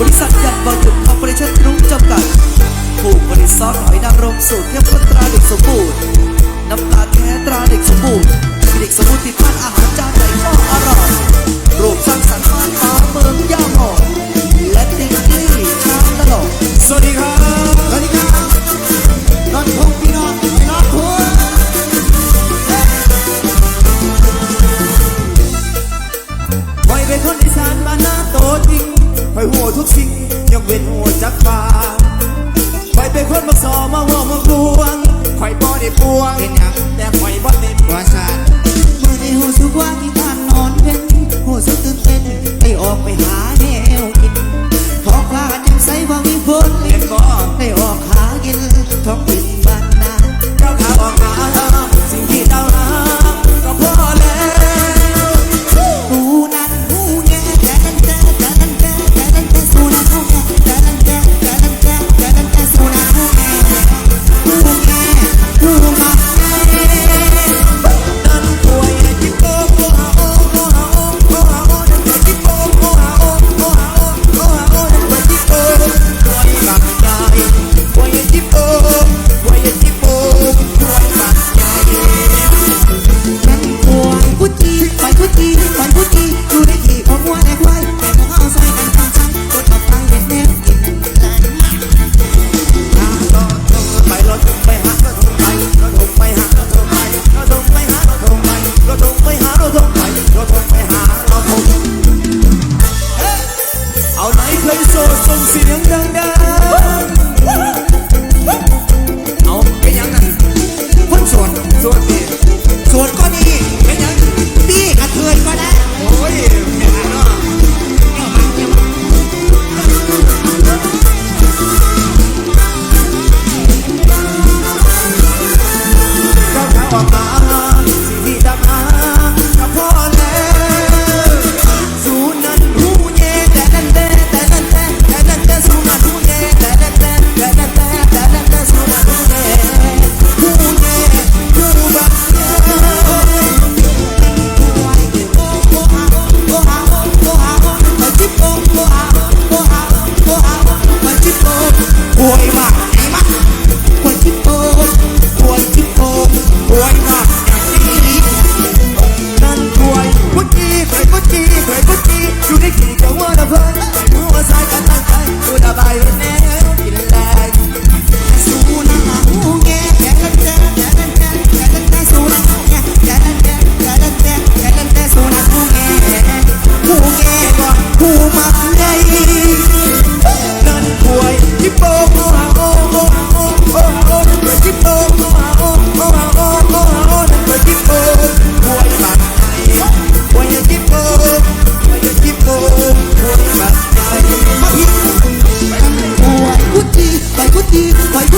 บริษัทยันบอลจุดคอร์ปอเรชั่นกรุ๊ปจำกัด ผู้ผลิตซอสหอยนางรมสูตรเทียมข้นตราเด็กสมบูรณ์ อยหัวทุกสิ่งยกเว้นหัวจักฟ้าไปเป็นคนมักสอมาวอมักดวงคอยบ่ได้ปวงเป็นย่ง It's my